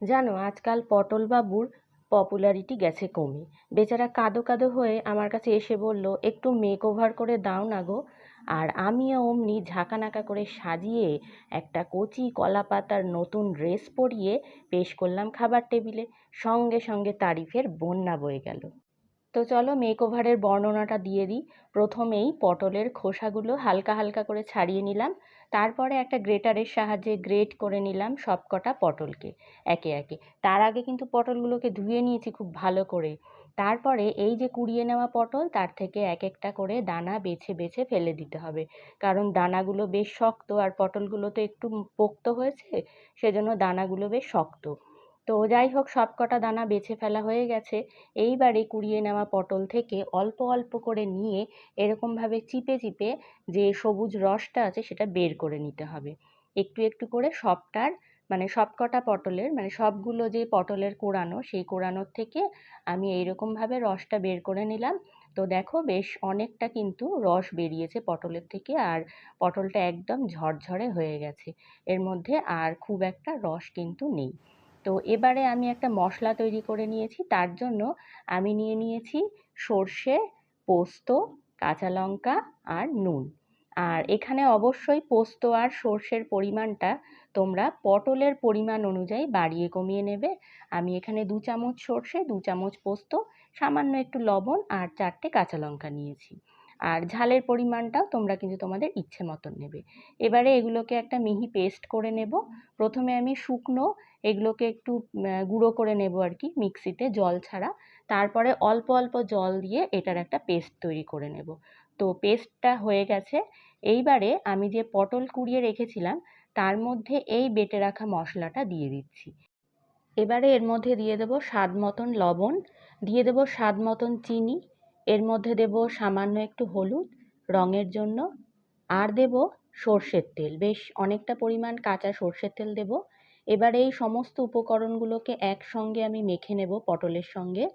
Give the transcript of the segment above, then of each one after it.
জানো, আজকাল পটল বাবুর পপুলারিটি গেছে কমে বেচারা কাঁদো কাদো হয়ে আমার কাছে এসে বলল, একটু মেক ওভার করে দাও না গো। আর আমিও অমনি ঝাঁকানাকা করে সাজিয়ে একটা কচি কলা পাতার নতুন ড্রেস পরিয়ে পেশ করলাম খাবার টেবিলে। সঙ্গে সঙ্গে তারিফের বন্যা বয়ে গেল। তো চলো মেক ওভারের বর্ণনাটা দিয়ে দিই। প্রথমেই পটলের খোসাগুলো হালকা হালকা করে ছাড়িয়ে নিলাম। তারপরে একটা গ্রেটারের সাহায্যে গ্রেট করে নিলাম সব কটা পটলকে একে একে। তার আগে কিন্তু পটলগুলোকে ধুয়ে নিয়েছি খুব ভালো করে। তারপরে এই যে কুড়িয়ে নেওয়া পটল, তার থেকে এক একটা করে দানা বেছে বেছে ফেলে দিতে হবে। কারণ দানাগুলো বেশ শক্ত আর পটলগুলো তো একটু পোক্ত হয়েছে, সেজন্য দানাগুলো বেশ শক্ত। তো যাই হোক সব কটা দানা বেছে ফেলা হয়ে গেছে। এইবারে কুড়িয়ে নেওয়া পটল থেকে অল্প অল্প করে নিয়ে এরকমভাবে চিপে চিপে যে সবুজ রসটা আছে, সেটা বের করে নিতে হবে। একটু একটু করে সবটার মানে সব কটা পটলের মানে সবগুলো যে পটলের কোড়ানো সেই কোড়ানোর থেকে আমি এইরকমভাবে রসটা বের করে নিলাম। তো দেখো, বেশ অনেকটা কিন্তু রস বেরিয়েছে পটলের থেকে আর পটলটা একদম ঝরঝরে হয়ে গেছে। এর মধ্যে আর খুব একটা রস কিন্তু নেই। তো এবারে আমি একটা মশলা তৈরি করে নিয়েছি। তার জন্য আমি নিয়ে নিয়েছি সর্ষে, পোস্ত, কাঁচা লঙ্কা আর নুন। আর এখানে অবশ্যই পোস্ত আর সর্ষের পরিমাণটা তোমরা পটলের পরিমাণ অনুযায়ী বাড়িয়ে কমিয়ে নেবে। আমি এখানে দু চামচ সর্ষে, দু চামচ পোস্ত, সামান্য একটু লবণ আর চারটে কাঁচা লঙ্কা নিয়েছি। আর ঝালের পরিমাণটাও তোমরা কিন্তু তোমাদের ইচ্ছে মতন নেবে। এবারে এগুলোকে একটা মিহি পেস্ট করে নেব। প্রথমে আমি শুকনো এগুলোকে একটু গুঁড়ো করে নেব আর কি মিক্সিতে জল ছাড়া। তারপরে অল্প অল্প জল দিয়ে এটার একটা পেস্ট তৈরি করে নেব। তো পেস্টটা হয়ে গেছে। এইবারে আমি যে পটল কুড়িয়ে রেখেছিলাম, তার মধ্যে এই বেটে রাখা মশলাটা দিয়ে দিচ্ছি। এবারে এর মধ্যে দিয়ে দেবো স্বাদ মতন লবণ, দিয়ে দেবো স্বাদ মতন চিনি এর মধ্যে দেব সামান্য একটু হলুদ, রঙের জন্য, আর দেব সর্ষের তেল। বেশ অনেকটা পরিমাণ কাঁচা সর্ষের তেল দেব। এবার এই সমস্ত উপকরণগুলোকে একসঙ্গে আমি মেখে নেব পটলের সঙ্গে।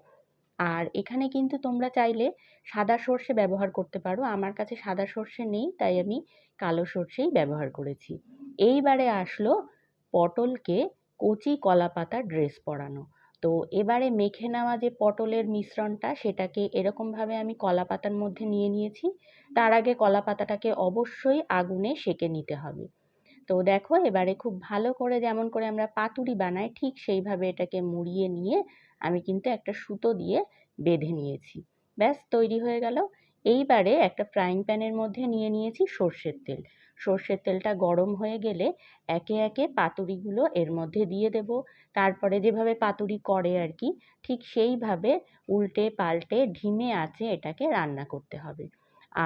আর এখানে কিন্তু তোমরা চাইলে সাদা সর্ষে ব্যবহার করতে পারো। আমার কাছে সাদা সর্ষে নেই, তাই আমি কালো সর্ষেই ব্যবহার করেছি। এইবারে আসলো পটলকে কচি কলা পাতা ড্রেস পরানো। তো এবারে মেখে নেওয়া যে পটলের মিশ্রণটা, সেটাকে এরকমভাবে আমি কলা পাতার মধ্যে নিয়ে নিয়েছি। তার আগে কলা পাতাটাকে অবশ্যই আগুনে সেকে নিতে হবে। তো দেখো, এবারে খুব ভালো করে যেমন করে আমরা পাতুরি বানাই, ঠিক সেইভাবে এটাকে মুড়িয়ে নিয়ে আমি কিন্তু একটা সুতো দিয়ে বেঁধে নিয়েছি। ব্যাস, তৈরি হয়ে গেল। এইবারে একটা ফ্রাইং প্যানের মধ্যে নিয়ে নিয়েছি সর্ষের তেল। সর্ষের তেলটা গরম হয়ে গেলে একে একে পাতুরিগুলো এর মধ্যে দিয়ে দেব। তারপরে যেভাবে পাতুরি করে আর কি, ঠিক সেইভাবে উল্টে পাল্টে ধিমে আছে এটাকে রান্না করতে হবে।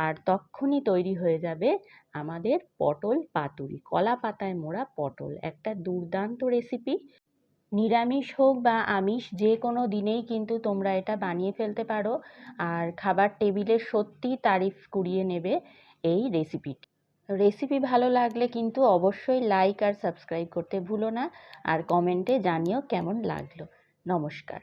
আর তক্ষুনি তৈরি হয়ে যাবে আমাদের পটল পাতুরি কলা পাতায় মোড়া পটল। একটা দুর্দান্ত রেসিপি নিরামিষ হোক বা আমিষ, যে কোনো দিনেই কিন্তু তোমরা এটা বানিয়ে ফেলতে পারো। আর খাবার টেবিলে সত্যি তারিফ কুড়িয়ে নেবে এই রেসিপিটি রেসিপি ভালো লাগলে কিন্তু অবশ্যই লাইক আর সাবস্ক্রাইব করতে ভুলো না। আর কমেন্টে জানিও কেমন লাগল। নমস্কার।